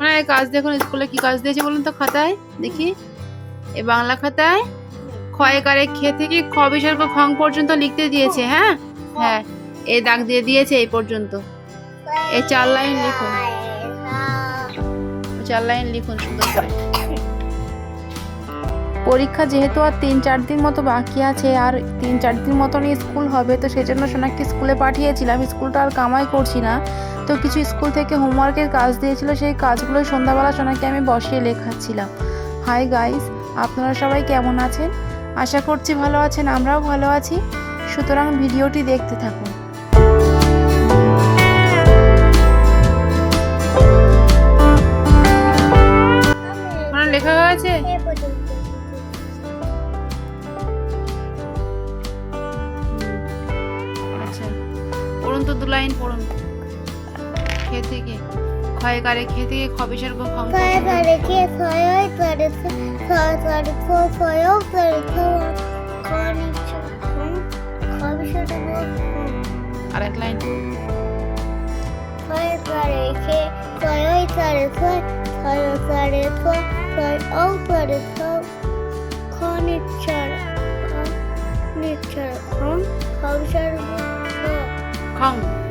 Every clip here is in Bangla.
মানে কাজ দেখুন, স্কুলে কি কাজ দিয়েছে বলুন তো খাতায়? দেখি। এ বাংলা খাতায়? ক্ষয় কারে খে থেকে খ বিসর্গ খং পর্যন্ত লিখতে দিয়েছে হ্যাঁ? হ্যাঁ এ দাগ দিয়ে দিয়েছে এই পর্যন্ত। এই চার লাইন লিখুন। চার লাইন লিখুন সুন্দর করে। পরীক্ষা যেহেতু আর তিন চার দিন মতো বাকি আছে, আর তিন চার দিন মতনই স্কুল হবে, তো সেই জন্য সোনাকে স্কুলে পাঠিয়েছিলাম। স্কুলটা আর কামাই করছি না। তো কিছু স্কুল থেকে হোমওয়ার্কের কাজ দিয়েছিল, সেই কাজগুলো সন্ধ্যাবেলা সোনাকে আমি বসিয়ে লেখাচ্ছিলাম। হাই গাইস, আপনারা সবাই কেমন আছেন? আশা করছি ভালো আছেন, আমরাও ভালো আছি। সুতরাং ভিডিওটি দেখতে থাকুন। মানে লেখা হয়েছে ক্ষয় কারে খে থেকে খবিসের গো খং kare ko soyo kare ko kani chukun kabi shata bo আর এক লাইন খং আচ্ছা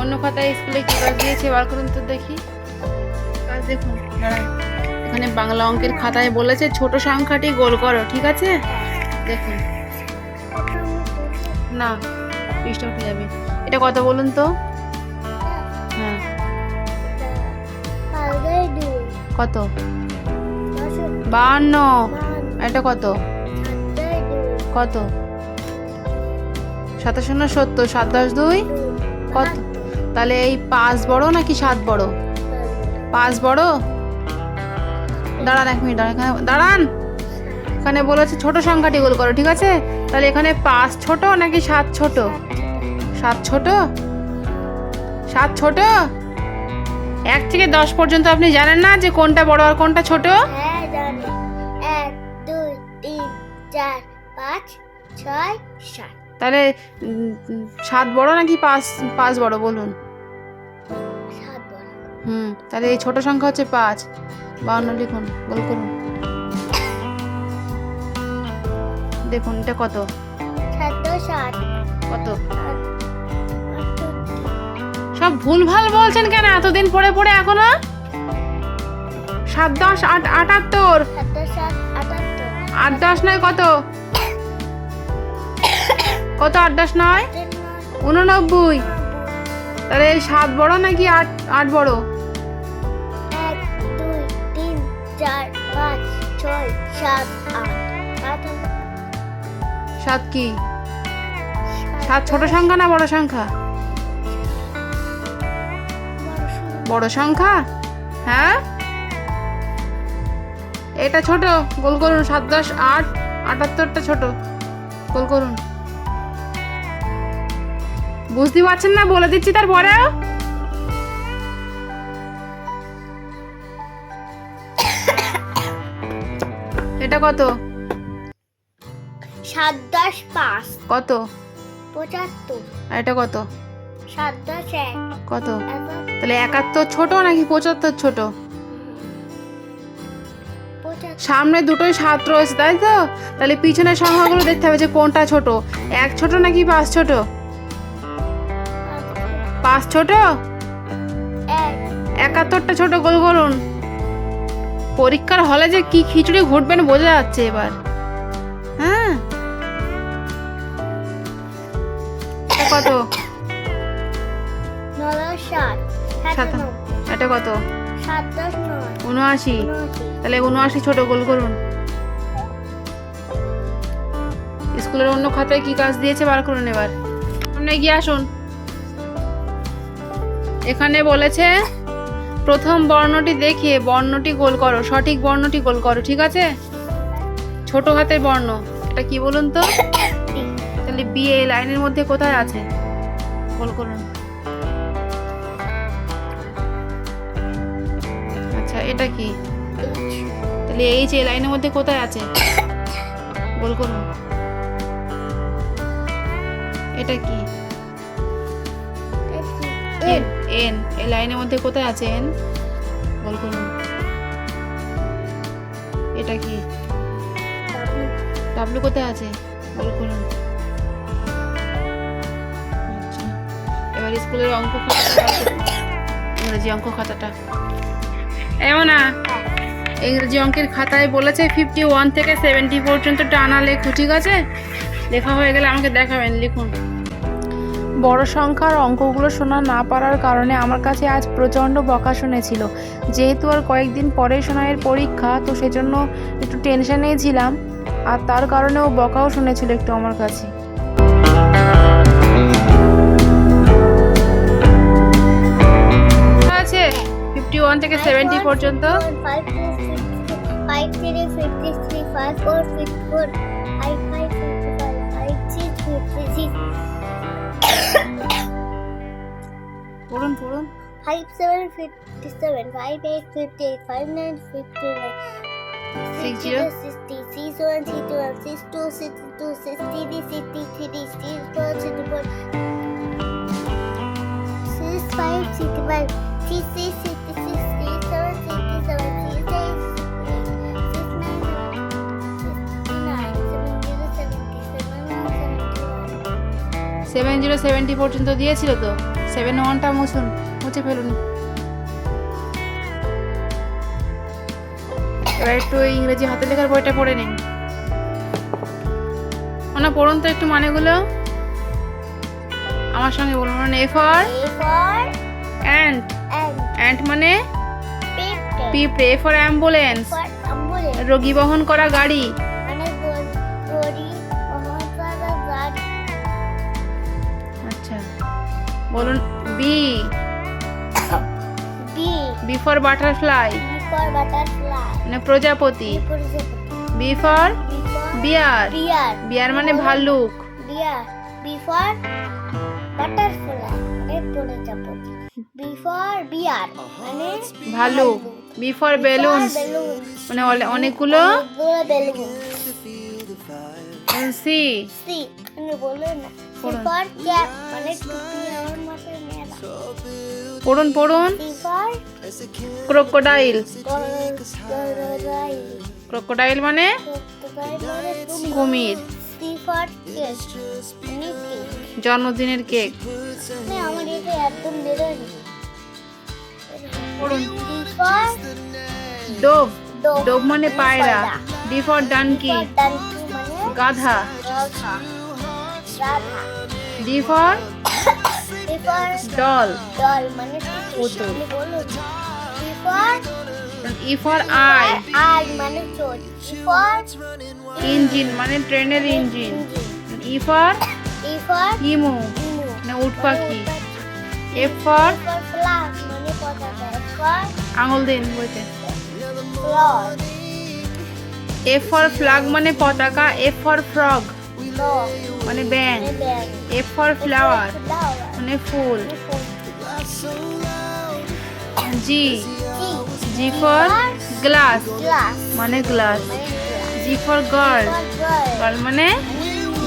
অন্য খাতায় স্কুলে কি কাজ দিয়েছে বার করুন তো দেখি। কাজ দেখুন এখানে বাংলা অঙ্কের খাতায় বলেছে ছোট সংখ্যাটি গোল করো ঠিক আছে? দেখুন। না পৃষ্ঠা উঠে যাবে। এটা কত বলুন তো? হ্যাঁ। কত? বাহান্ন। এটা কত? কত? সাতাশ সত্তর। সাত দশ দুই? কত? তাহলে এই পাঁচ বড় নাকি সাত বড়? পাঁচ বড়? দাঁড়ান এক মিনিট দাঁড়ান এখানে দাঁড়ান! এখানে বলেছে ছোট সংখ্যাটি গোল করো ঠিক আছে? তাহলে এখানে পাঁচ ছোট নাকি সাত ছোট? সাত ছোট? সাত ছোট? এক থেকে দশ পর্যন্ত আপনি জানেন না যে কোনটা বড় আর কোনটা ছোট? হ্যাঁ এক দুই তিন চার পাঁচ ছয় সাত। তাহলে সাত বড় নাকি পাঁচ পাঁচ বড় বলুন। হুম, তাহলে এই ছোট সংখ্যা হচ্ছে পাঁচ। বাউন্ন লিখুন, গোল করুন। দেখুন, এটা কত? কত? সব ভুলভাল বলছেন কেন? এতদিন পরে পরে এখনও? সাত, দশ, আট, আটাত্তর। আট, দশ নয়, কত? কত, আট, দশ নয়? উননব্বই। তাহলে সাত বড় নাকি আট আট বড়? চার পাঁচ ছয় সাত আট। সাত কি? সাত ছোট সংখ্যা না বড় সংখ্যা? বড় সংখ্যা? হ্যাঁ? এটা ছোট গোল করুন। সাত দশ আট আটাত্তরটা ছোট। গোল করুন। বুঝতে পারছেন না? বলে দিচ্ছি তারপরেও। এটা কত? সাত দশ পাঁচ। কত? পঁচাত্তর। আর এটা কত? সাত দশ এক। কত? তাহলে একাত্তর ছোট নাকি পঁচাত্তর ছোট? সামনে দুটোই সাত রয়েছে তাই তো? তাহলে পিছনের সংখ্যাগুলো দেখতে হবে যে কোনটা ছোট। এক ছোট নাকি পাঁচ ছোট? পাঁচ। ছোট? একাত্তরটা ছোট গোল করুন। পরীক্ষার হলে যে কি খিচুড়ি ঘুরবেন বোঝা যাচ্ছে এবার। হ্যাঁ। কত? এটা কত? উনআশি। তাহলে উনআশি ছোট গোল করুন। স্কুলের অন্য খাতায় কি কাজ দিয়েছে বার করুন এবার। সামনে গিয়ে আসুন। এখানে বলেছে প্রথম বর্ণটি দেখে বর্ণটি গোল করো, সঠিক বর্ণটি গোল করো, ঠিক আছে? ছোট হাতের বর্ণ, এটা কি বলুন তো? তাহলে বিয়ে লাইনের মধ্যে কোথায় আছে? গোল করুন। আচ্ছা এটা কি? তাহলে এই যে লাইনের মধ্যে কোথায় আছে? গোল করুন। এটা কি? এন এই লাইনের মধ্যে কোথায় আছে এন? বল করুন। এটা কি? ডাব্লু কোথায় আছে? বল করুন। আচ্ছা এবার স্কুলের অঙ্ক ইংরেজি অঙ্ক খাতাটা। এমন না ইংরেজি অঙ্কের খাতায় বলেছে ফিফটি ওয়ান থেকে সেভেন্টি পর্যন্ত টানা লেখো ঠিক আছে? লেখা হয়ে গেলে আমাকে দেখাবেন লিখুন। বড় সংখ্যার অঙ্কগুলো শোনা না পারার কারণে আমার কাছে আজ প্রচণ্ড বকা শুনেছিল। যেহেতু আর কয়েকদিন পরে সোনাইয়ের পরীক্ষা তো সেজন্য একটু টেনশানেই ছিলাম। আর তার কারণে ও বকাও শুনেছিল একটু আমার কাছে। ফিফটি ওয়ান থেকে সেভেন্টি পর্যন্ত? 5 থেকে 53 54 54 পড়ুন পড়ুন five seven fifty seven five eight fifty eight five nine fifty nine seven zero seventy পর্যন্ত দিয়েছিল তো সেভেন ওয়ানটা মুছুন মুছে ফেলুন। এবার একটু ইংরেজি হাতে লেখার বইটা পড়ে নিন। ওনা পড়ুন তো একটু মানেগুলো। আমার সঙ্গে বলুন মানে এ ফর অ্যান্ড? অ্যান্ড মানে. পিঁপড়ে। A for ambulance. রোগী বহন করা গাড়ি। বলুন B B B for butterfly B for butterfly মানে প্রজাপতি। B for bear bear bear মানে ভাল্লুক। বিয়ার বি ফর বাটারফ্লাই মানে প্রজাপতি। বি ফর বিয়ার মানে ভাল্লুক। বি ফর বেলুনস বেলুন মানে অনেকগুলো? বেলুন সি সি মানে বলো না। মানে পড়ুন পড়ুন। ক্রোকোডাইল ক্রোকোডাইল মানে? মানে কুমির। মানে জন্মদিনের কেক। ডোব ডোব মানে পায়রা। পায়রা। ডি ফর ডানকি গাধা Radha. D for D for doll. Doll মানে পুতুল। D for E for eye. আর মানে চোর। ই ফর ইঞ্জিন মানে ট্রেনের engine. E for E for emu. মানে উট পাখি। এফ ফর ফ্লাগ মানে পতাকা। এফ ফর আঙুল দিন বইতে ফ্লগ। এফ ফর ফ্ল্যাগ মানে পতাকা এফ ফর ফ্রগ। ডগ মানে ব্যাং মানে এফ ফর ফ্লাওয়ার মানে ফুল। জি জি ফর গ্লাস মানে গ্লাস মানে G for girl for girl girl মানে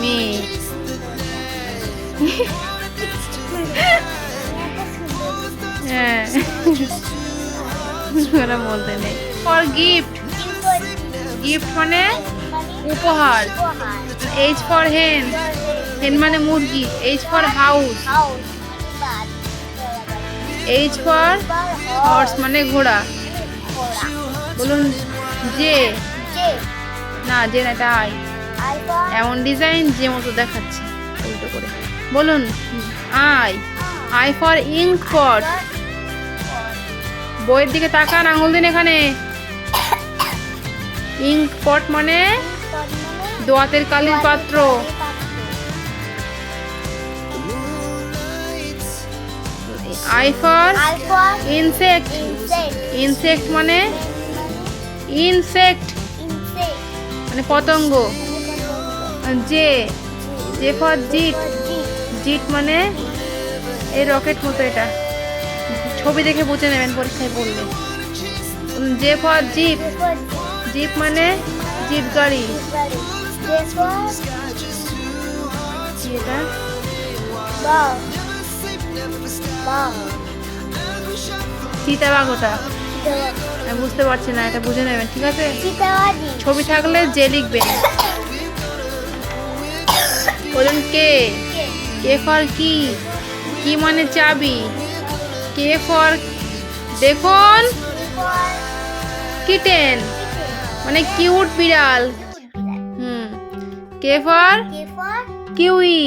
মেয়ে হ্যাঁ। ওরা বলতে নেই। ফর গিফট গিফট মানে উপহার। এইচ ফর হেন হেন মানে মুরগি। H for house H for horse মানে ঘোড়া। বলুন যে না যে না, এটা আই এমন ডিজাইন যে মতো দেখাচ্ছে। উল্টো করে। বলুন I I for ink pot বইয়ের দিকে তাকান, আঙুল দিন এখানে। ইঙ্ক পট মানে দোয়াতের কালির পাত্র। I for insect. ইনসেক্ট মানে? ইনসেক্ট। মানে পতঙ্গ। যে যে ফর জিট জিট মানে? এই রকেট মতো এটা। ছবি দেখে বুঝে নেবেন পরীক্ষায় পড়লে। যে ফর জিপ জিপ মানে? জিপ গাড়ি। কি এটা চিতাবাঘ ওটা আমি বুঝতে পারছি না এটা বুঝে নেবেন ঠিক আছে? ছবি থাকলে যে লিখবেন বলুন কে? কে ফর কি? কি মানে চাবি? K for? দেখুন। কিটেন। মানে কিউট বিড়াল। K for? কিউই।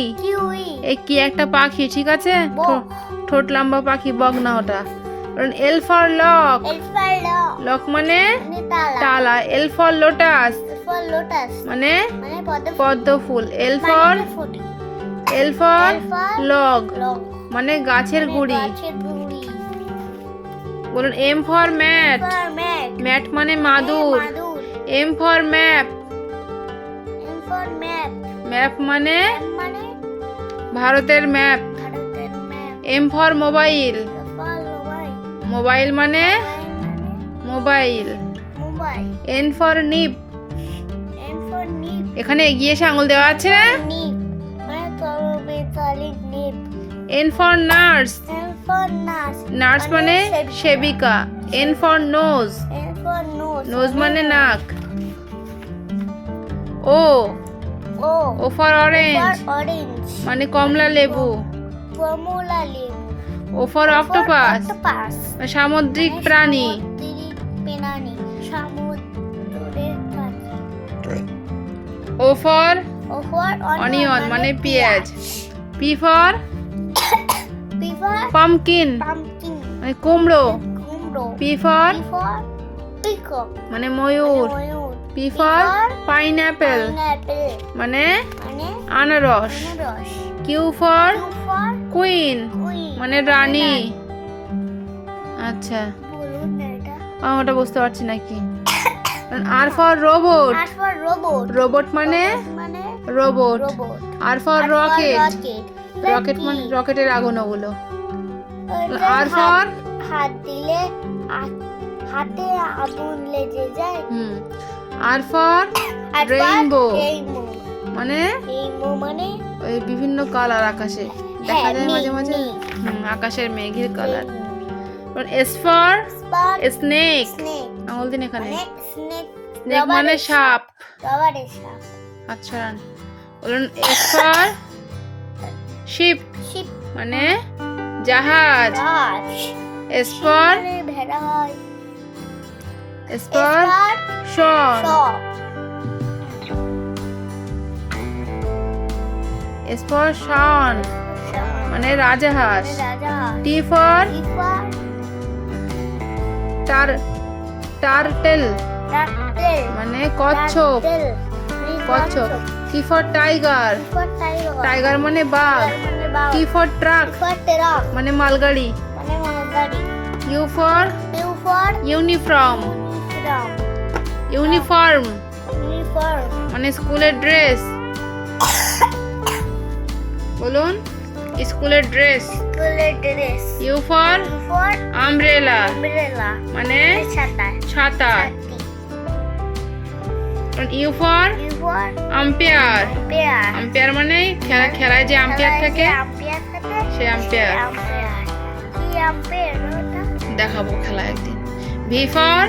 এই কি একটা পাখি ঠিক আছে। ঠোঁট লম্বা পাখি বক না ওটা। এল ফর লক লক মানে? তালা। এল ফর লোটাস মানে? পদ্ম ফুল। L for L for log মানে গাছের গুড়ি। বলুন এম ফর ম্যাট ম্যাট মানে মাদুর। এম ফর ম্যাপ ম্যাপ মানে? মানে? ভারতের map. M for mobile. Mobile মানে মানে? মোবাইল। N for nib. এখানে এগিয়ে এসে আঙুল দেওয়া আছে? মানে এন ফর নার্স। নার্স। মানে সেবিকা। N for nose. M for nose. Nose মানে নাক। ও। ও ও ফর অরেঞ্জ মানে কমলা লেবু। কমলা লেবু। ও ফর অক্টোপাস অক্টোপাস সামুদ্রিক প্রাণী। সামুদ্রিক প্রাণী। সমুদ্রের প্রাণী। O for O for onion মানে পেঁয়াজ। P for P for pumpkin pumpkin মানে কুমড়ো। কুমড়ো। P for P for peacock মানে ময়ূর। পি ফর পাইনঅ্যাপেল মানে মানে আনারস. কিউ ফর কুইন মানে রানী. আচ্ছা। ওটা বুঝতে পারছি না কি। আর ফর রোবট রোবট মানে? মানে? Robot robot R for rocket rocket rocket মানে রকেটের আগুন ওগুলো আর ফর হাত দিলে হাতে আগুন লেগে যায়। হুম। আর ফর. রেইনবো মানে? মানে? ওই বিভিন্ন কালার আকাশে। দেখা হ্যাঁ, যায় মাঝে মাঝে? আকাশের মেঘের কালার এস ফর স্নেক আঙুল দিন এখানে। মানে স্নেক স্নেক মানে সাপ। আচ্ছা বলুন এস ফর শিপ মানে জাহাজ। এস ফর মানে ভেড়া হয়। স্পার শন সব এস ফর শন মানে রাজাহাঁস। রাজা টি ফর টার টার্টেল রাটেল মানে কচ্ছপ। কচ্ছপ। টি ফর টাইগার টাইগার মানে বাঘ। টি ফর ট্রাক মানে মালগাড়ি। U for uniform uniform uniform uniform মানে স্কুলের ড্রেস। বলুন স্কুলের ড্রেস। স্কুলের ড্রেস। ইউ ফর ইউফার আমব্রেলা আমব্রেলা মানে ছাতা। ছাতা। ইউ ফর ইউফার আম্পায়ার আম্পায়ার মানে খেলা খেলায় যে আম্পায়ার থাকে সে আম্পায়ার দেখাবো খেলা একদিন। ভি ফর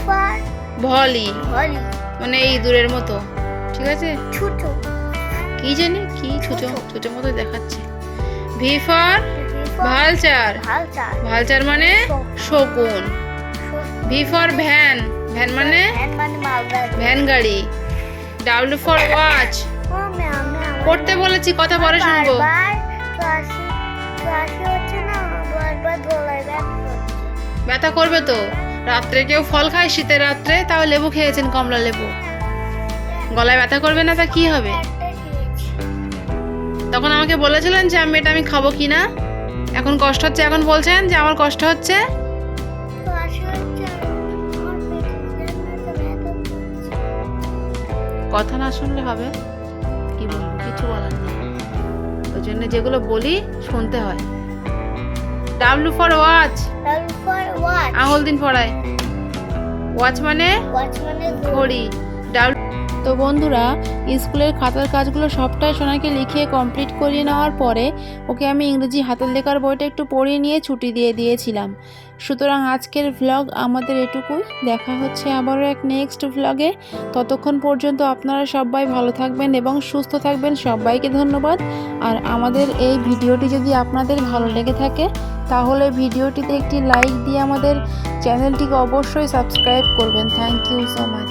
ইফার ভলি। ভলি। মানে এই দূরের মতো। ঠিক আছে? ছোট। কি জানি? কি ছোট? ছোট। মতো দেখাচ্ছে। V for vulture. ভালচার। মানে শকুন। V for van. ভ্যান মানে? ভ্যান মানে গাড়ি। W for watch. পড়তে বলেছি কথা পরে শুনব। ব্যথা করবে তো? রাত্রে কেউ ফল খায় শীতের রাত্রে, তাও লেবু খেয়েছেন কমলা লেবু। গলায় ব্যথা করবে না তা কি হবে? তখন আমাকে বলেছিলেন যে, আমি, এটা আমি খাব কি না? এখন কষ্ট হচ্ছে, এখন বলছেন যে, আমার কষ্ট হচ্ছে? কথা না শুনলে হবে। কি বলব, কিছু বলার নেই। ওই জন্য যেগুলো বলি, শুনতে হয়। W for watch W for watch আহল দিন পড়ায়। ওয়াচ মানে? ওয়াচ মানে ঘড়ি। তো বন্ধুরা, স্কুলের খাতার কাজগুলো সবটাই সোনাকে লিখিয়ে কমপ্লিট করিয়ে নেওয়ার পরে ওকে আমি ইংরেজি হাতের লেখার বইটা একটু পড়িয়ে নিয়ে ছুটি দিয়ে দিয়েছিলাম। সুতরাং আজকের ভ্লগ আমাদের এটুকুই। দেখা হচ্ছে আবারও এক নেক্সট ভ্লগে ততক্ষণ পর্যন্ত আপনারা সবাই ভালো থাকবেন এবং সুস্থ থাকবেন। সবাইকে ধন্যবাদ। আর আমাদের এই ভিডিওটি যদি আপনাদের ভালো লেগে থাকে, তাহলে ভিডিওটিতে একটি লাইক দিয়ে আমাদের চ্যানেলটিকে অবশ্যই সাবস্ক্রাইব করবেন। Thank you so much